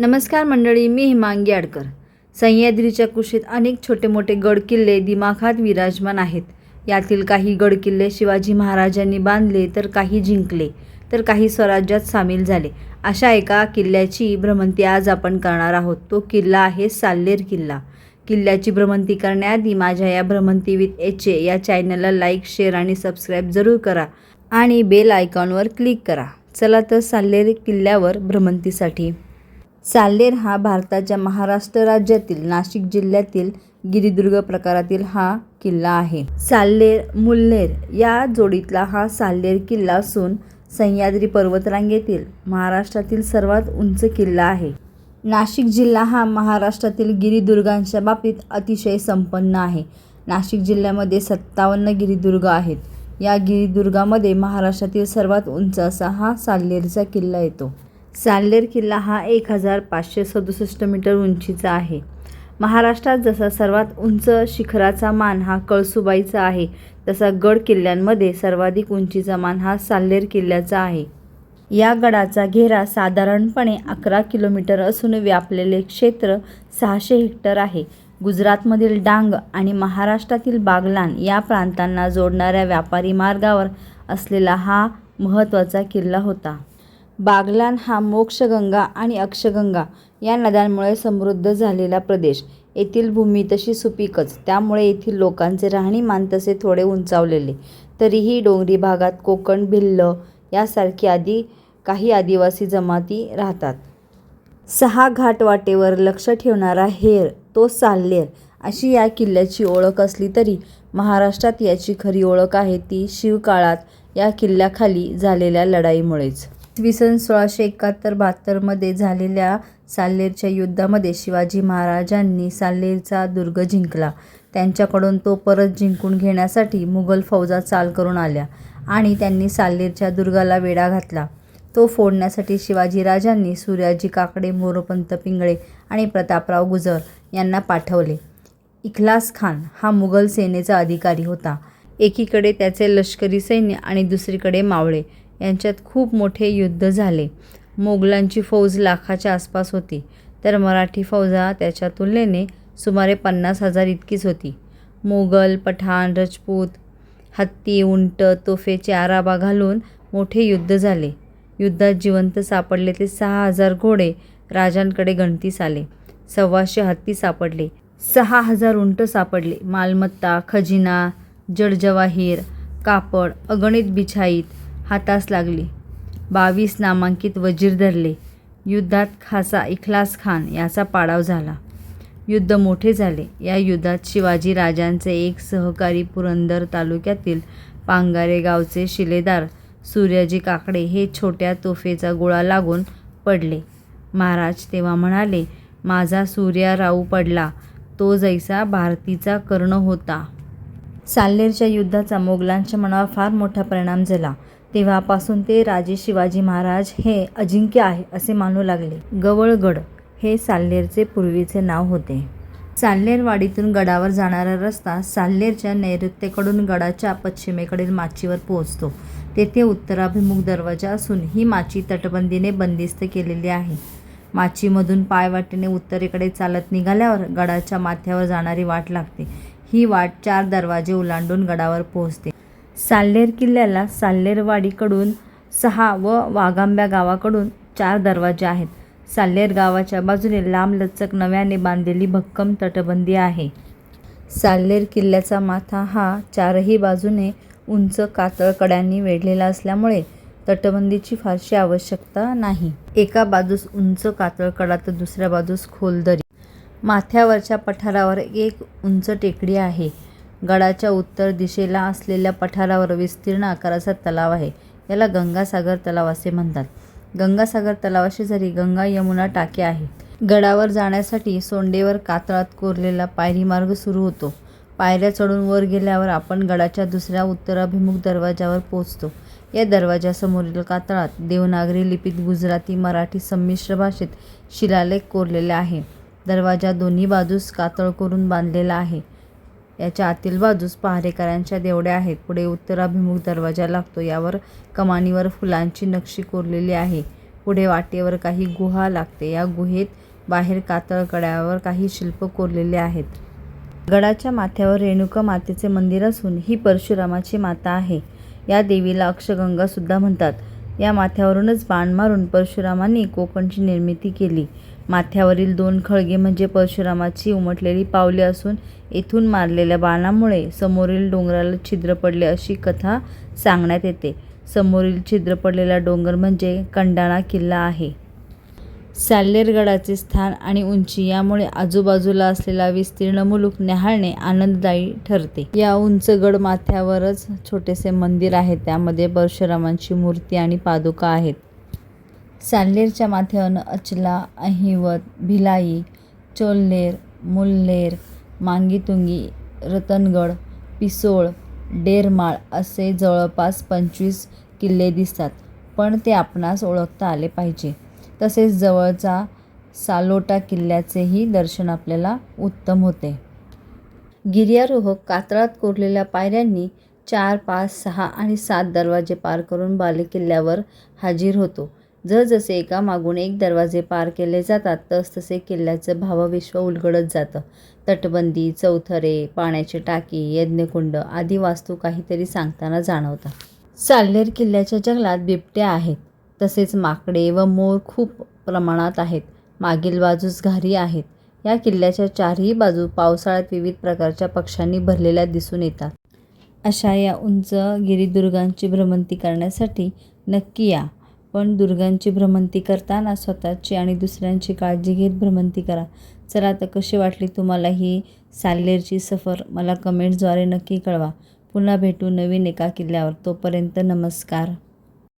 नमस्कार मंडळी मी हिमांगी आडकर. सह्याद्रीच्या कुशीत अनेक छोटे मोठे गडकिल्ले दिमाखात विराजमान आहेत. यातील काही गडकिल्ले शिवाजी महाराजांनी बांधले तर काही जिंकले तर काही स्वराज्यात सामील झाले. अशा एका किल्ल्याची भ्रमंती आज आपण करणार आहोत. तो किल्ला आहे साल्लेर किल्ला. किल्ल्याची भ्रमंती करण्याआधी माझ्या या भ्रमंती विथ एच ए या चॅनलला लाईक शेअर आणि सबस्क्राईब जरूर करा आणि बेल आयकॉनवर क्लिक करा. चला तर साल्लेर किल्ल्यावर भ्रमंतीसाठी साल्लेर हा भारताच्या महाराष्ट्र राज्यातील नाशिक जिल्ह्यातील गिरिदुर्ग प्रकारातील हा किल्ला आहे. साल्लेर मुल्लेर या जोडीतला हा साल्लेर किल्ला असून सह्याद्री पर्वतरांगेतील महाराष्ट्रातील सर्वात उंच किल्ला आहे. नाशिक जिल्हा हा महाराष्ट्रातील गिरिदुर्गांच्या बाबतीत अतिशय संपन्न आहे. नाशिक जिल्ह्यामध्ये सत्तावन्न गिरिदुर्ग आहेत. या गिरिदुर्गामध्ये महाराष्ट्रातील सर्वात उंच असा हा साल्लेरचा किल्ला येतो. साल्लेर किल्ला हा एक हजार पाचशे सदुसष्ट मीटर उंचीचा आहे. महाराष्ट्रात जसा सर्वात उंच शिखराचा मान हा कळसुबाईचा आहे तसा गड किल्ल्यांमध्ये सर्वाधिक उंचीचा मान हा साल्लेर किल्ल्याचा आहे. या गडाचा घेरा साधारणपणे अकरा किलोमीटर असून व्यापलेले क्षेत्र सहाशे हेक्टर आहे. गुजरातमधील डांग आणि महाराष्ट्रातील बागलान या प्रांतांना जोडणाऱ्या व्यापारी मार्गावर असलेला हा महत्त्वाचा किल्ला होता. बागलान हा मोक्षगंगा आणि अक्षगंगा या नद्यांमुळे समृद्ध झालेला प्रदेश. येथील भूमी तशी सुपीकच त्यामुळे येथील लोकांचे राहणीमान तसे थोडे उंचावलेले. तरीही डोंगरी भागात कोकण भिल्ल यासारखी आदी काही आदिवासी जमाती राहतात. सहा घाटवाटेवर लक्ष ठेवणारा हेर तो साल्लेर अशी या किल्ल्याची ओळख असली तरी महाराष्ट्रात याची खरी ओळख आहे ती शिवकाळात या किल्ल्याखाली झालेल्या लढाईमुळेच. इसवी सन सोळाशे एकाहत्तर बहात्तरमध्ये झालेल्या साल्लेरच्या युद्धामध्ये शिवाजी महाराजांनी साल्लेरचा दुर्ग जिंकला. त्यांच्याकडून तो परत जिंकून घेण्यासाठी मुघल फौजा चाल करून आल्या आणि त्यांनी साल्लेरच्या दुर्गाला वेढा घातला. तो फोडण्यासाठी शिवाजीराजांनी सूर्याजी काकडे मोरोपंत पिंगळे आणि प्रतापराव गुजर यांना पाठवले. इखलास खान हा मुघल सेनेचा अधिकारी होता. एकीकडे त्याचे लष्करी सैन्य आणि दुसरीकडे मावळे. यांच्यात खूप मोठे युद्ध झाले. मोगलांची फौज लाखाच्या आसपास होती. तर मराठी फौजा त्याच्या तुलनेने सुमारे पन्नास हजार इतकीच होती. मोगल पठाण रजपूत हत्ती उंट तोफेचे आराबा घालून मोठे युद्ध झाले. युद्धात जिवंत सापडले ते सहा हजार घोडे राजांकडे गणतीस आले. सव्वाशे हत्ती सापडले. सहा हजार उंट सापडले. मालमत्ता खजिना जडजवाहीर कापड अगणित बिछाईत हातास लागली. बावीस नामांकित वजीर धरले. युद्धात खासा इखलास खान याचा पाडाव झाला. युद्ध मोठे झाले. या युद्धात शिवाजी राजांचे एक सहकारी पुरंदर तालुक्यातील पांगारे गावचे शिलेदार सूर्याजी काकडे हे छोट्या तोफेचा गोळा लागून पडले. महाराज तेव्हा म्हणाले माझा सूर्या राऊ पडला. तो जैसा भारतीचा कर्ण होता. साल्लेरच्या युद्धाचा मोगलांच्या मनावर फार मोठा परिणाम झाला. तेव्हापासून ते राजे शिवाजी महाराज हे अजिंक्य आहे असे मानू लागले. गवळगड हे साल्लेरचे पूर्वीचे नाव होते. साल्लेरवाडीतून गडावर जाणारा रस्ता साल्लेरच्या नैऋत्येकडून गडाच्या पश्चिमेकडील माचीवर पोहोचतो. तेथे उत्तराभिमुख दरवाजा असून ही माची तटबंदीने बंदिस्त केलेली आहे. माचीमधून पायवाटेने उत्तरेकडे चालत निघाल्यावर गडाच्या माथ्यावर जाणारी वाट लागते. ही वाट चार दरवाजे ओलांडून गडावर पोहोचते. साल्लेर किल्ल्याला साल्लेरवाडीकडून सहा व वाघांब्या गावाकडून चार दरवाजे आहेत. साल्लेर गावाच्या बाजूने लांबलचक नव्याने बांधलेली भक्कम तटबंदी आहे. साल्लेर किल्ल्याचा माथा हा चारही बाजूने उंच कातळ कड्यांनी वेढलेला असल्यामुळे तटबंदीची फारशी आवश्यकता नाही. एका बाजूस उंच कातळ कडा तर दुसऱ्या बाजूस खोल दरी. माथ्यावरच्या पठारावर एक उंच टेकडी आहे. गडाच्या उत्तर दिशेला असलेल्या पठारावर विस्तीर्ण आकाराचा तलाव आहे. याला गंगासागर तलाव असे म्हणतात. गंगासागर तलावाशेजारी गंगा यमुना टाके आहे गडावर जाण्यासाठी सोंडेवर कातळात कोरलेला पायरी मार्ग सुरू होतो. पायऱ्या चढून वर गेल्यावर आपण गडाच्या दुसऱ्या उत्तराभिमुख दरवाजावर पोहोचतो. या दरवाजासमोरील कातळात देवनागरी लिपीत गुजराती मराठी संमिश्र भाषेत शिलालेख कोरलेले आहे. दरवाजा दोन्ही बाजूस कातळ करून बांधलेला आहे. याच्या आतील बाजूस पहारेकऱ्यांच्या देवड्या आहेत. पुढे उत्तराभिमुख दरवाजा लागतो. यावर कमानीवर फुलांची नक्षी कोरलेली आहे. पुढे वाटेवर काही गुहा लागते. या गुहेत बाहेर कातळकड्यावर काही शिल्प कोरलेले आहेत. गडाच्या माथ्यावर रेणुका मातेचे मंदिर असून ही परशुरामाची माता आहे. या देवीला अक्षगंगा सुद्धा म्हणतात. या माथ्यावरूनच बाण मारून परशुरामांनी कोकणची निर्मिती केली. माथ्यावरील दोन खळगे म्हणजे परशुरामाची उमटलेली पावले असून येथून मारलेल्या बाणामुळे समोरील डोंगराला छिद्र पडले अशी कथा सांगण्यात येते. समोरील छिद्र पडलेला डोंगर म्हणजे कंडाणा किल्ला आहे. साल्लेरगडाचे स्थान आणि उंची यामुळे आजूबाजूला असलेला विस्तीर्ण मुलूक न्याहाळणे आनंददायी ठरते. या उंच गड माथ्यावरच छोटेसे मंदिर आहे. त्यामध्ये परशुरामांची मूर्ती आणि पादुका आहेत. साल्लेरच्या माथ्यावरून अचला अहिवत भिलाई चोल्हेर मुल्हेर मांगीतुंगी रतनगड पिसोळ डेरमाळ असे जवळपास पंचवीस किल्ले दिसतात पण ते आपणास ओळखता आले पाहिजे. तसेच जवळचा सालोटा किल्ल्याचेही दर्शन आपल्याला उत्तम होते. गिर्यारोहक कातळात कोरलेल्या पायऱ्यांनी चार पाच सहा आणि सात दरवाजे पार करून बालेकिल्ल्यावर हाजीर होतो. जसजसे एकामागून एक दरवाजे पार केले जातात तसतसे किल्ल्याचं भावविश्व उलगडत जातं. तटबंदी चौथरे पाण्याची टाकी यज्ञकुंड आदी वास्तू काहीतरी सांगताना जाणवतात. साल्हेर किल्ल्याच्या जंगलात बिबट्या आहेत. तसेच माकडे व मोर खूप प्रमाणात आहेत. मागील बाजूस घारी आहेत. या किल्ल्याच्या चारही बाजू पावसाळ्यात विविध प्रकारच्या पक्ष्यांनी भरलेल्या दिसून येतात. अशा या उंच गिरिदुर्गांची भ्रमंती करण्यासाठी नक्की या. पण दुर्गांची भ्रमंती करताना स्वतःची आणि दुसऱ्यांची काळजी घेत भ्रमंती करा. चला तर कशी वाटली तुम्हाला ही साल्लेरची सफर? मला कमेंट्सद्वारे नक्की कळवा. पुन्हा भेटू नवीन एका किल्ल्यावर. तोपर्यंत नमस्कार.